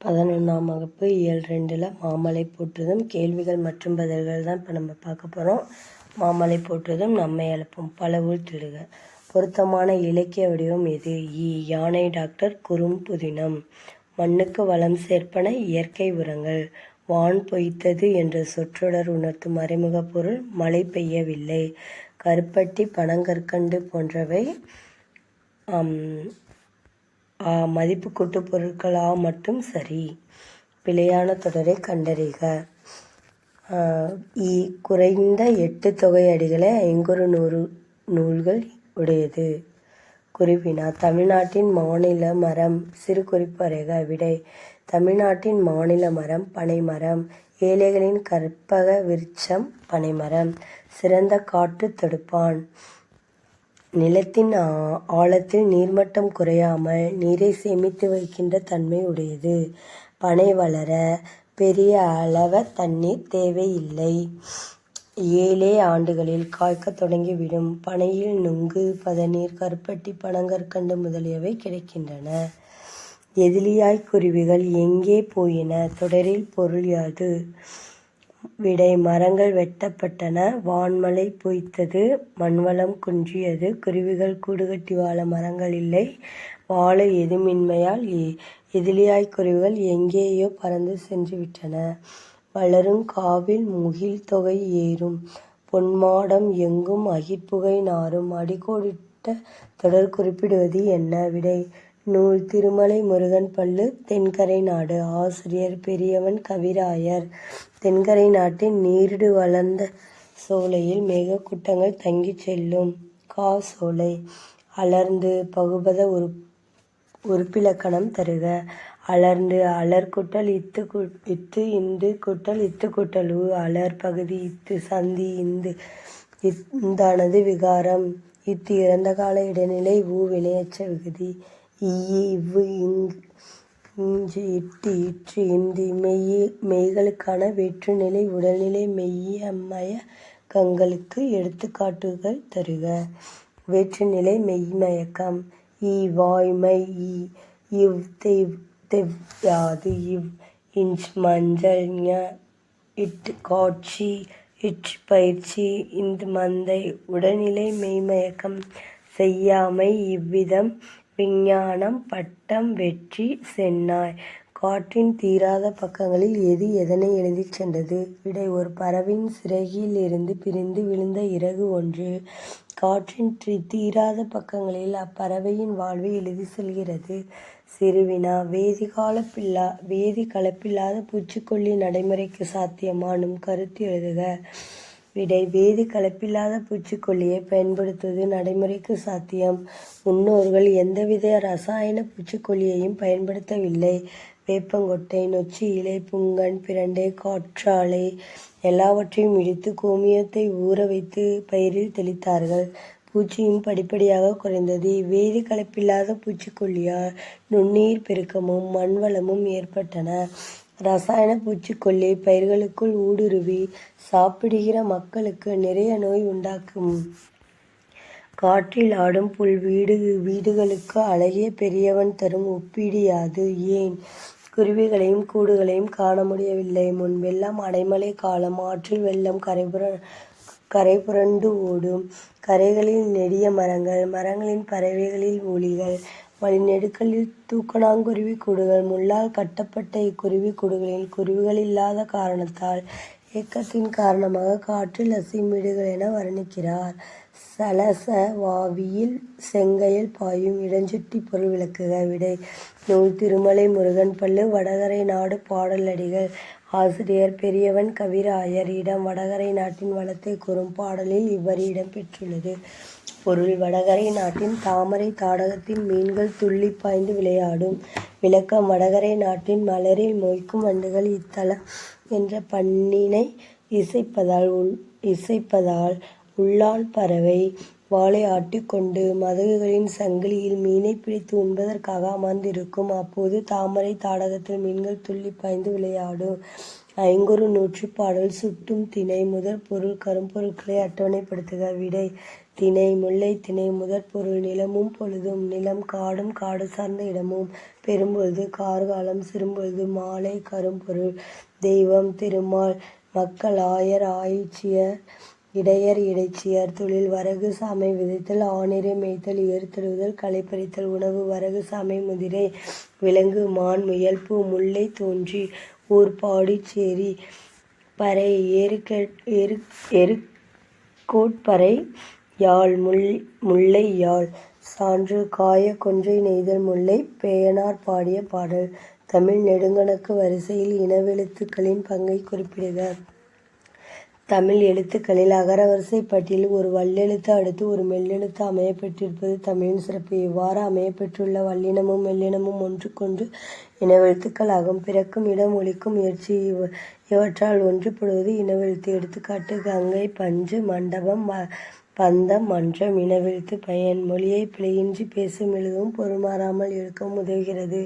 பதினொன்றாம் வகுப்பு இயல் ரெண்டில் மாமலை போற்றுதும் கேள்விகள் மற்றும் பதில்கள் தான் இப்போ நம்ம பார்க்க போகிறோம் மாமலை போற்றுதும் நம்மை எழுப்பும் பல உள்திடுக பொருத்தமான இலக்கிய வடிவம் எது? இ. யானை டாக்டர் குறும் புதினம். மண்ணுக்கு வளம் சேர்ப்பன இயற்கை உரங்கள். வான் பொய்த்தது என்ற சொற்றொடர் உணர்த்தும் மறைமுக பொருள் மழை பெய்யவில்லை. கருப்பட்டி பனங்கற்கண்டு போன்றவை மதிப்பு கூட்டு பொருட்களா மட்டும் சரி. பிழையான தொடரை கண்டறிக. இ குறைந்த எட்டு தொகை அடிகளை ஐங்குறு நூறு நூல்கள் உடையது. குறிப்பினா தமிழ்நாட்டின் மாநில மரம் சிறு குறிப்பறைக விடை. தமிழ்நாட்டின் மாநில மரம் பனைமரம். ஏழைகளின் கற்பக விருட்சம் பனைமரம். சிறந்த காற்று தடுப்பான். நிலத்தின் ஆழத்தில் நீர்மட்டம் குறையாமல் நீரை சேமித்து வைக்கின்ற தன்மை உடையது. பனை வளர பெரிய அளவ தண்ணீர் தேவையில்லை. ஏழே ஆண்டுகளில் காய்க்கத் தொடங்கிவிடும். பனையில் நுங்கு பதநீர் கருப்பட்டி பனங்கற்கண்டு முதலியவை கிடைக்கின்றன. எதிலியாய் குருவிகள் எங்கே போயின? தொடரில் பொருள் யாது? விடை மரங்கள் வெட்டப்பட்டன. வான்மழை பொய்த்தது மண்வளம் குன்றியது குருவிகள் கூடுகட்டி வாழ மரங்கள் இல்லை. வாழ எதுமின்மையால் எதிலியாய் குருவிகள் எங்கேயோ பறந்து சென்று விட்டன. வளரும் காவில் முகில் தொகை ஏறும். பொன்மாடம் எங்கும் அகிற்புகை நாரும். அடிக்கோடிட்ட தொடர் குறிப்பிடுவது என்ன? விடை நூல் திருமலை முருகன் பள்ளு தென்கரை நாடு. ஆசிரியர் பெரியவன் கவிராயர். தென்கரை நாட்டின் நீரிடு வளர்ந்த சோலையில் மேகக்கூட்டங்கள் தங்கிச் செல்லும். கா சோலை. அலர்ந்து பகுபத உரு உறுப்பிலக்கணம் தருக. அலர்ந்து அலர் குட்டல் இத்து இத்து இந்து குட்டல் இத்து குட்டலு உ. அலர் பகுதி இத்து சந்தி இந்து. இந்தானது விகாரம். இத்து இறந்த கால இடைநிலை ஊ வினையச்ச விகுதி. ஈ இஞ்சு இட்டு இற்று இந்தி மெய்யி மெய்களுக்கான வேற்றுநிலை உடல்நிலை மெய்யமய கங்களுக்கு எடுத்துக்காட்டுகள் தருக. வேற்றுநிலை மெய்மயக்கம். ஈ வாய்மை. ஈ இவ் தெவ் தெவ் யாது இவ் இஞ்ச் மஞ்சள் ஞ இட் காட்சி இச் பயிற்சி இந்து மந்தை உடல்நிலை மெய்மயக்கம். செய்யாமை இவ்விதம். விஞ்ஞானம் பட்டம் வெற்றி சென்னாய். காற்றின் தீராத பக்கங்களில் எது எதனை எழுதிச் சென்றது? விடை ஒரு பறவையின் சிறகில் இருந்து பிரிந்து விழுந்த இறகு ஒன்று. காற்றின் தீராத பக்கங்களில் அப்பறவையின் வாழ்வை எழுதி செல்கிறது. சிறுவினா வேதி காலப்பில்லா வேதி கலப்பில்லாத பூச்சிக்கொல்லி நடைமுறைக்கு சாத்தியமானும் கருத்து எழுதுக. விடை வேதி கலப்பில்லாத பூச்சிக்கொல்லியை பயன்படுத்துவது நடைமுறைக்கு சாத்தியம். முன்னோர்கள் எந்தவித ரசாயன பூச்சிக்கொல்லியையும் பயன்படுத்தவில்லை. வேப்பங்கொட்டை நொச்சி இலை புங்கன் பிரண்டை காற்றாலை எல்லாவற்றையும் இடித்து கோமியத்தை ஊற வைத்து பயிரில் தெளித்தார்கள். பூச்சியும் படிப்படியாக குறைந்தது. இவ்வேதி கலப்பில்லாத பூச்சிக்கொல்லியால் நுண்ணீர் பெருக்கமும் மண்வளமும் ஏற்பட்டன. ரசாயன பூச்சிக்கொல்லி பயிர்களுக்குள் ஊடுருவி சாப்பிடுகிற மக்களுக்கு நிறைய நோய் உண்டாக்கும். காற்றில் ஆடும் புல் வீடு வீடுகளுக்கு அழகிய பெரியவன் தரும் ஒப்பிடியாது ஏன்? குருவிகளையும் கூடுகளையும் காண முடியவில்லை. முன்பெல்லாம் அடைமழை காலம் ஆற்றில் வெள்ளம் கரைபுர கரை புரண்டு ஓடும். கரைகளில் நெடிய மரங்கள் மரங்களின் பறவைகளில் ஒளிகள் வழிநெடுக்களில் தூக்கணாங்குருவி கூடுகள் முள்ளால் கட்டப்பட்ட இக்குருவி கூடுகளில் குருவிகள் இல்லாத காரணத்தால் ஏக்கத்தின் காரணமாக காற்றில் அசையும் வீடுகள் என வர்ணிக்கிறார். சலச வாவியில் செங்கையில் பாயும் இடஞ்சுட்டி பொருள் விளக்குக விடை நூல் திருமலை முருகன் பள்ளு வடகரை நாடு பாடலடிகள் ஆசிரியர் பெரியவன் கவிராயர் இடம் வடகரை நாட்டின் வளத்தை கூறும் பாடலில் இவ்வரி இடம் பெற்றுள்ளது. பொருள் வடகரை நாட்டின் தாமரை தாடகத்தின் மீன்கள் துள்ளி பாய்ந்து விளையாடும் விளக்கம் வடகரை நாட்டின் மலரில் மொய்க்கும் வண்டுகள் இத்தலம் என்ற பண்ணினை இசைப்பதால் உள் இசைப்பதால் உள்ளான் பறவை வாளை ஆட்டிக்கொண்டு மதகுகளின் சங்கிலியில் மீனை பிடித்து உண்பதற்காக அமர்ந்திருக்கும். அப்போது தாமரை தாடகத்தில் மீன்கள் துள்ளி பாய்ந்து விளையாடும். ஐங்குறு நூற்றுப்பாடல் சுட்டும் திணை முதற்பொருள் கரும்பொருட்களை அட்டவணைப்படுத்துக. விடை திணை முல்லை திணை முதற்பொருள் நிலமும் பொழுதும். நிலம் காடும் காடு சார்ந்த இடமும். பெரும்பொழுது கார்காலம் சிறும்பொழுது மாலை. கரும்பொருள் தெய்வம் திருமால். மக்கள் ஆயர் ஆய்ச்சியர் இடையர் இடைச்சியர். தொழில் வரகு சாமை விதைத்தல் ஆனிரை மேய்த்தல் ஏறுத்தழுதல் களைப்பறித்தல் உணவு வரகு சாமை முதிரை விலங்கு மான் முயல் பூ முல்லை தோன்றி ஊர் பாடிச் சேரி எரு எருக்கோட்பறை யாழ் முல்லை யாழ். சான்று காயக் கொன்றை நெய்தல் முல்லை பேயனார் பாடிய பாடல். தமிழ் நெடுங்கணக்கு வரிசையில் இனவெழுத்துக்களின் பங்கைக் குறிப்பிடுக. தமிழ் எழுத்துக்களில் அகரவரிசை பட்டியலில் ஒரு வல்லெழுத்து அடுத்து ஒரு மெல்லெழுத்து அமையப்பெற்றிருப்பது தமிழின் சிறப்பு. இவ்வாறு அமையப்பெற்றுள்ள வல்லினமும் மெல்லினமும் ஒன்றுக்கொன்று இனவெழுத்துக்களாகும் பிறக்கும் இடம் ஒழிக்கும் முயற்சி இவற்றால் ஒன்றுபடுவது இனவெழுத்து. எடுத்துக்காட்டு கங்கை பஞ்சு மண்டபம் பந்தம் மன்றம். இனவெழுத்து பயன் மொழியை பிழையின்றி பேசும் எழுதவும் பொருமாறாமல் எடுக்கவும் இருக்கவும் உதவுகிறது.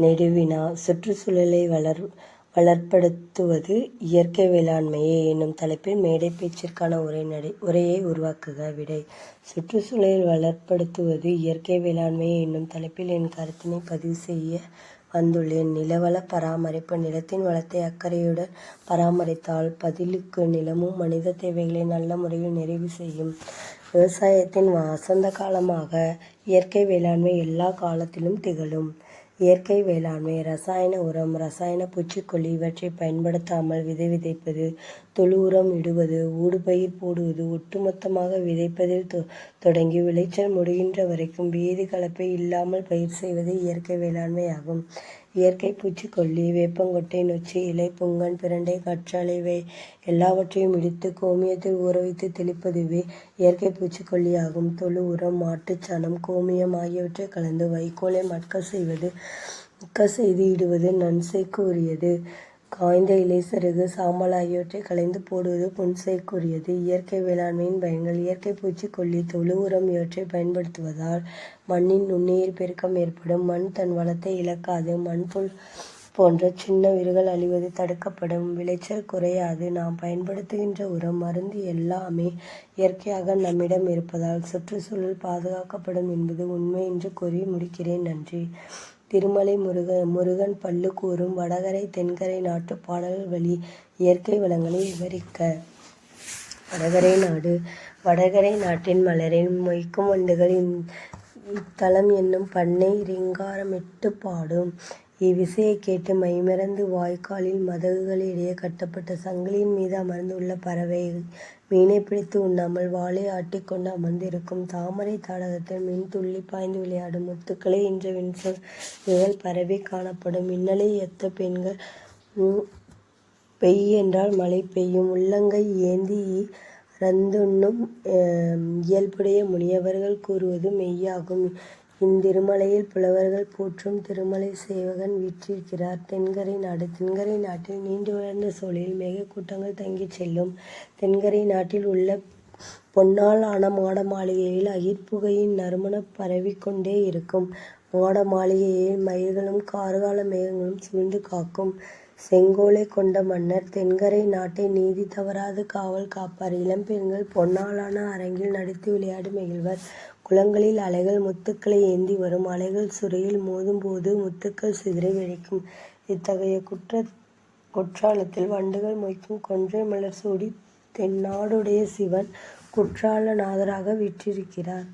நெடுவினா சுற்றுச்சூழலை வளர் வளர்ப்படுத்துவது இயற்கை வேளாண்மையே என்னும் தலைப்பில் மேடை பேச்சிற்கான உரையை உருவாக்குக. விடை சுற்றுச்சூழலை வளர்ப்படுத்துவது இயற்கை வேளாண்மையே என்னும் தலைப்பில் என் கருத்தினை பதிவு செய்ய வந்துள்ளேன். நிலவளப் பராமரிப்பு நிலத்தின் வளத்தை அக்கறையுடன் பராமரித்தால் பதிலுக்கு நிலமும் மனித தேவைகளை நல்ல முறையில் நிறைவு செய்யும். விவசாயத்தின் வசந்த காலமாக இயற்கை வேளாண்மை எல்லா காலத்திலும் திகழும். இயற்கை வேளாண்மை ரசாயன உரம் ரசாயன பூச்சிக்கொல்லி இவற்றை பயன்படுத்தாமல் விதை விதைப்பது தொழு உரம் இடுவது ஊடுபயிர் போடுவது ஒட்டுமொத்தமாக விதைப்பதில் தொ தொடங்கி விளைச்சல் முடிகின்ற வரைக்கும் வேதி கலப்பை இல்லாமல் பயிர் செய்வது இயற்கை வேளாண்மை ஆகும். இயற்கை பூச்சிக்கொல்லி வேப்பங்கொட்டை நொச்சி இலை புங்கன் பிரண்டை கற்றாழை இவை எல்லாவற்றையும் இடித்து கோமியத்தில் ஊற வைத்து தெளிப்பதுவே இயற்கை பூச்சிக்கொல்லியாகும் தொழு உரம் மாட்டுச்சாணம் கோமியம் ஆகியவற்றை கலந்து வைக்கோலை மட்கச் செய்து இடுவது நன்சைக்கு உரியது. காய்ந்த இலை சருகு சாம்பல் ஆகியவற்றை களைந்து போடுவது புன்செய்க்குரியது இயற்கை வேளாண்மையின் பயன்கள் இயற்கை பூச்சிக்கொல்லி தொழு உரம் இவற்றை பயன்படுத்துவதால் மண்ணின் நுண்ணுயிர் பெருக்கம் ஏற்படும். மண் தன் வளத்தை இழக்காது. மண்புல் போன்ற சின்ன உயிர்கள் அழிவது தடுக்கப்படும். விளைச்சல் குறையாது. நாம் பயன்படுத்துகின்ற உரம் மருந்து எல்லாமே இயற்கையாக நம்மிடம் இருப்பதால் சுற்றுச்சூழல் பாதுகாக்கப்படும் என்பது உண்மை என்று கூறி முடிக்கிறேன். நன்றி. திருமலை முருகன் பள்ளு கூறும் வடகரை தென்கரை நாட்டு பாடல்கள் வழி இயற்கை வளங்களை விவரிக்க. வடகரை நாடு வடகரை நாட்டின் மலரின் மொய்க்கும் வண்டுகள் இத்தலம் என்னும் பண்ணை ரிங்காரமிட்டு பாடும். இவ்விசையைக் கேட்டு மைமறந்து வாய்க்காலில் மதகுகளிடையே கட்டப்பட்ட சங்கிலியின் மீது அமர்ந்துள்ள பறவை மீனைப் பிடித்து உண்ணாமல் வாலை ஆட்டிக்கொண்டு அமர்ந்திருக்கும். தாமரைத் தாடகத்தில் மின் துள்ளி பாய்ந்து விளையாடும். முத்துக்களை என்ற விலங்குகள் பரவிக் காணப்படும். மின்னலை எத்த பெண்கள் பெய் என்றால் மழை பெய்யும். உள்ளங்கை ஏந்தி இரந்துண்ணும் இயல்புடைய முனிவர்கள் கூறுவது மெய்யாகும். இத்திருமலையில் புலவர்கள் போற்றும் திருமலை சேவகன் வீற்றிருக்கிறார். தென்கரை நாடு தென்கரை நாட்டில் நீண்டு வளர்ந்த சோழில் மேகக்கூட்டங்கள் தங்கிச் செல்லும். தென்கரை நாட்டில் உள்ள பொன்னால் ஆன மாட மாளிகையில் அகிற்புகையின் நறுமணம் பரவிக்கொண்டே இருக்கும். மாட மாளிகையில் மயில்களும் கார்கால மேகங்களும் சூழ்ந்து காக்கும். செங்கோலை கொண்ட மன்னர் தென்கரை நாட்டை நீதி தவறாது காவல் காப்பார். இளம்பெண்கள் பொன்னாலான அரங்கில் நடித்து விளையாடி மகிழ்வர். குளங்களில் அலைகள் முத்துக்களை ஏந்தி வரும். அலைகள் சுரையில் மோதும் போது முத்துக்கள் சிதறி வெடிக்கும். இத்தகைய குற்றாலத்தில் வண்டுகள் மொய்க்கும் கொன்றை மலர் சூடித் தென்னாடுடைய சிவன் குற்றால நாதராக வீற்றிருக்கிறார்.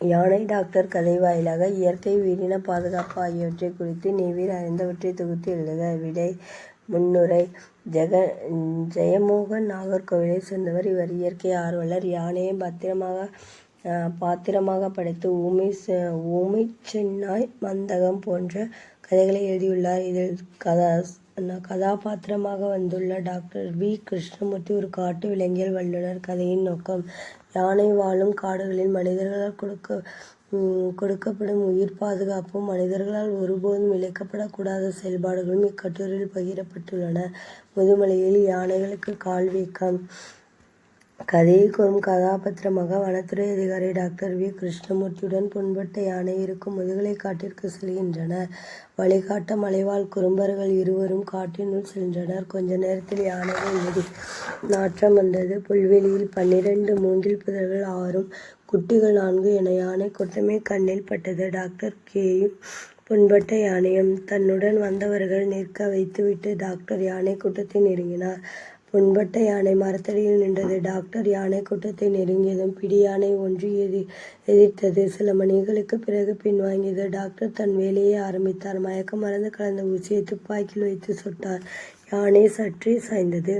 யானை டாக்டர் கதை வாயிலாக இயற்கை உயிரின பாதுகாப்பு ஆகியவற்றை குறித்து நீவிர் அறிந்தவற்றை தொகுத்து எழுதுக. விடை முன்னுரை ஜெக ஜெயமோகன் நாகர்கோவிலைச் சேர்ந்தவர். இவர் இயற்கை ஆர்வலர். யானையை பத்திரமாக பாத்திரமாக படைத்து ஊமை ஊமை சென்னாய் மந்தகம் போன்ற கதைகளை எழுதியுள்ளார். இதில் கதா கதாபாத்திரமாக வந்துள்ள டாக்டர் வி. கிருஷ்ணமூர்த்தி ஒரு காட்டு விலங்கியல் வல்லுனர். கதையின் நோக்கம் யானை வாழும் காடுகளில் மனிதர்களால் கொடுக்க கொடுக்கப்படும் உயிர் பாதுகாப்பும் மனிதர்களால் ஒருபோதும் இழைக்கப்படக்கூடாத செயல்பாடுகளும் இக்கட்டுரையில் பகிரப்பட்டுள்ளன முதுமலையில் யானைகளுக்கு கால் வீக்கம் கதையை கூறும் கதாபாத்திரமாக வனத்துறை அதிகாரி டாக்டர் வி. கிருஷ்ணமூர்த்தியுடன் புண்பட்ட யானை இருக்கும் முதுகலை காட்டிற்கு செல்கின்றனர். வழிகாட்ட மலைவாழ் குறும்பர்கள் இருவரும் காட்டினுள் சென்றனர் கொஞ்ச நேரத்தில் யானைகள் நாற்றம் வந்தது. புல்வெளியில் பன்னிரண்டு மூங்கில் புதர்கள் ஆறும் குட்டிகள் நான்கு என யானை கூட்டமே கண்ணில் பட்டது. டாக்டர் கேயும் புண்பட்ட யானையும் தன்னுடன் வந்தவர்கள் நிற்க வைத்துவிட்டு டாக்டர் யானை கூட்டத்தை நெருங்கினார். புண்பட்ட யானை மரத்தடியில் நின்றது. டாக்டர் யானை கூட்டத்தை நெருங்கியதும் பிடி யானை ஒன்று எதி எதிர்த்தது. சில மணிகளுக்கு பிறகு பின்வாங்கியது. டாக்டர் தன் வேலையை ஆரம்பித்தார். மயக்க மருந்து கலந்த ஊசியை துப்பாக்கியில் வைத்து சுட்டார். யானை சற்றே சாய்ந்தது.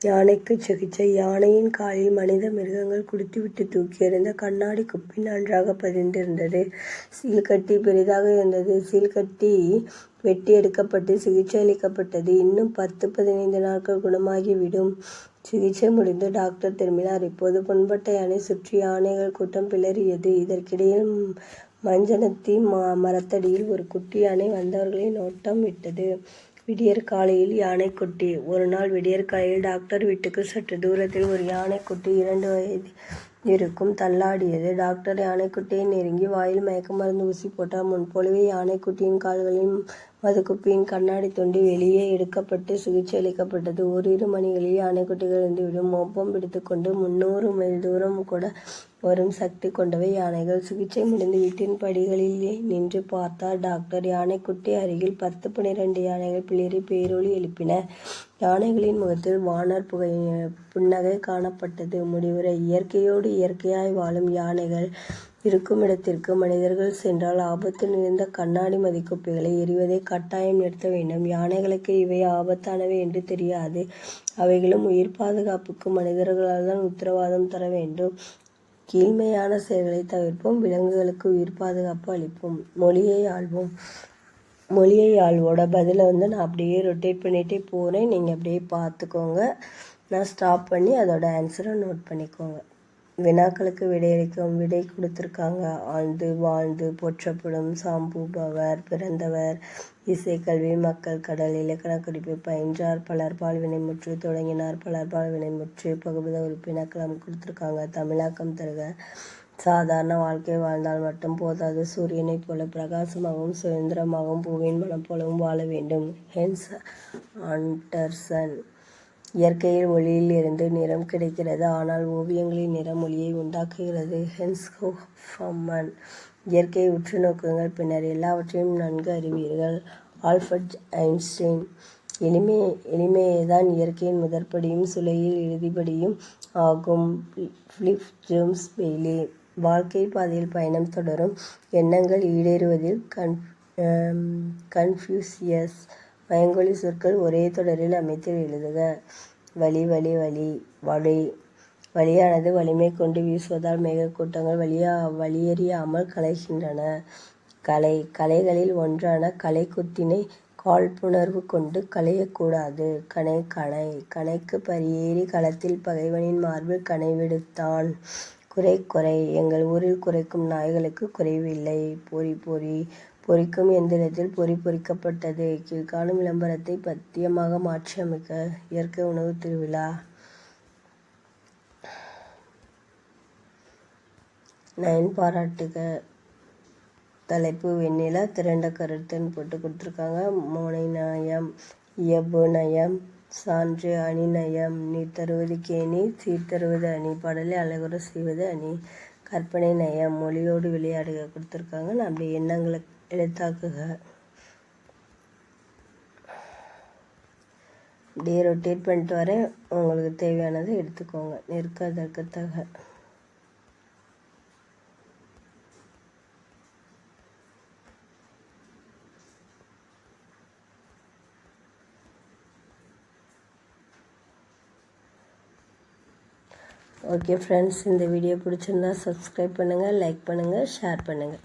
யானைக்கு சிகிச்சை. யானையின் காலில் மனித மிருகங்கள் குடித்துவிட்டு தூக்கி எறிந்த கண்ணாடி குப்பி நன்றாக பதிந்திருந்தது. சீல்கட்டி பெரிதாக இருந்தது. சீல்கட்டி வெட்டி எடுக்கப்பட்டு சிகிச்சை அளிக்கப்பட்டது. இன்னும் பத்து பதினைந்து நாட்கள் குணமாகிவிடும். சிகிச்சை முடிந்து டாக்டர் திரும்பினார். இப்போது புண்பட்ட யானை சுற்றி யானைகள் கூட்டம் பிளறியது இதற்கிடையில் மஞ்சனத்தி மரத்தடியில் ஒரு குட்டி யானை வந்தவர்களை நோட்டம் விட்டது. விடியற் காலையில் யானைக்குட்டி ஒரு நாள் விடியற் காலையில் டாக்டர் வீட்டுக்கு சற்று தூரத்தில் ஒரு யானைக்குட்டி இரண்டு வயது இருக்கும் தள்ளாடியது. டாக்டர் யானைக்குட்டியை நெருங்கி வாயில் மயக்க மருந்து ஊசி போட்டார். முன்போலவே யானைக்குட்டியின் கால்களில் மதுக்குப்பியின் கண்ணாடி தொண்டி வெளியே எடுக்கப்பட்டு சிகிச்சை அளிக்கப்பட்டது. ஓரிரு மணிகளில் யானைக்குட்டிகள் இருந்துவிடும். மோப்பம் பிடித்துக்கொண்டு முன்னூறு மைல் தூரம் கூட வரும் சக்தி கொண்டவை யானைகள். சிகிச்சை முடிந்து வீட்டின் படிகளில் நின்று பார்த்தார் டாக்டர் யானைக்குட்டி அருகில் பத்து பன்னிரண்டு யானைகள் பிளிரி பேரொலி எழுப்பின. யானைகளின் முகத்தில் வானர் புகை புன்னகை காணப்பட்டது. முடிவுரை இயற்கையோடு இயற்கையாய் வாழும் யானைகள் இருக்கும் இடத்திற்கு மனிதர்கள் சென்றால் ஆபத்து நிறைந்த கண்ணாடி மதிக்குப்பிகளை எறிவதை கட்டாயம் நிறுத்த வேண்டும். யானைகளுக்கு இவை ஆபத்தானவை என்று தெரியாது. அவைகளும் உயிர் பாதுகாப்புக்கு மனிதர்களால் தான் உத்தரவாதம் தர வேண்டும். கீழ்மையான செயல்களை தவிர்ப்போம். விலங்குகளுக்கு உயிர் பாதுகாப்பு அளிப்போம். மொழியை ஆள்வோம். மொழியை ஆள்வோட பதிலை வந்து நான் அப்படியே ரொட்டேட் பண்ணிகிட்டே போகிறேன் நீங்கள் அப்படியே பார்த்துக்கோங்க. நான் ஸ்டாப் பண்ணி அதோட ஆன்சரை நோட் பண்ணிக்கோங்க. வினாக்களுக்கு விடையளிக்கும் விடை கொடுத்துருக்காங்க. ஆழ்ந்து வாழ்ந்து போற்றப்படும் சாம்பூபவர் பிறந்தவர் இசைக்கல்வி மக்கள் கடல் இலக்கண குறிப்பு பயின்றார் பலர்பால் வினைமுற்று தொடங்கினார் பலர்பால் வினைமுற்று பகுபத உறுப்பினக்களம் கொடுத்துருக்காங்க. தமிழாக்கம் தருக. சாதாரண வாழ்க்கை வாழ்ந்தால் மட்டும் போதாது. சூரியனைப் போல பிரகாசமாகவும் சுதந்திரமாகவும் பூவின் மனம் போலவும் வாழ வேண்டும். Hans Andersen. இயற்கையில் ஒளியில் இருந்து நிறம் கிடைக்கிறது. ஆனால் ஓவியங்களின் நிறம் ஒளியை உண்டாக்குகிறது. ஹென்ஸ் ஃபம்மன் இயற்கையை உற்று நோக்குங்கள் பின்னர் எல்லாவற்றையும் நன்கு அறிவீர்கள். ஆல்ஃபர்ட் ஐன்ஸ்டைன் எளிமை எளிமையே தான் இயற்கையின் முதற்படியும் சுலையில் இறுதிப்படியும் ஆகும். ஃபிலிப் ஜேம்ஸ் பெய்லி வாழ்க்கை பாதையில் பயணம் தொடரும் எண்ணங்கள் ஈடேறுவதில் கன் கன்ஃபியூசியஸ் பயங்கொழி சொற்கள் ஒரே தொடரில் அமைத்து எழுதுக. வலி வலி வலி வலி. வழியானது வலிமை கொண்டு வீசுவதால் மேகக்கூட்டங்கள் வழியா வழியறியாமல் கலைகின்றன. கலை கலைகளில் ஒன்றான கலைக்குத்தினை காழ்ப்புணர்வு கொண்டு களையக்கூடாது. கணை கணை கணைக்கு பரியேறி களத்தில் பகைவனின் மார்பில் கனை விடுத்தான் குறை குறை. எங்கள் ஊரில் குறைக்கும் நாய்களுக்கு குறைவில்லை பொறி பொறி. பொறிக்கும் எந்திரத்தில் பொறி பொறிக்கப்பட்டது. கீழ்காணும் விளம்பரத்தை பத்தியமாக மாற்றியமைக்க இயற்கை உணவு திருவிழா. நயன் பாராட்டுக. தலைப்பு வெண்ணிலா திரண்ட கருத்துன்னு போட்டு கொடுத்துருக்காங்க. மோனை நயம் இயப்பு நயம் சான்று அணி நயம் நீ தருவது கேணி சீர்தருவது அணி பாடலை அழகுற செய்வது அணி கற்பனை நயம் மொழியோடு விளையாடுக கொடுத்துருக்காங்க. நான் அப்படி எண்ணங்களை எழுத்தாக்குக. அப்படியே ரொட்டேட் பண்ணிட்டு வரேன். உங்களுக்கு தேவையானதை எடுத்துக்கோங்க. நெருக்கதற்கத்தக ஓகே ஃப்ரெண்ட்ஸ் இந்த வீடியோ பிடிச்சிருந்தா சப்ஸ்கிரைப் பண்ணுங்கள் லைக் பண்ணுங்கள் ஷேர் பண்ணுங்கள்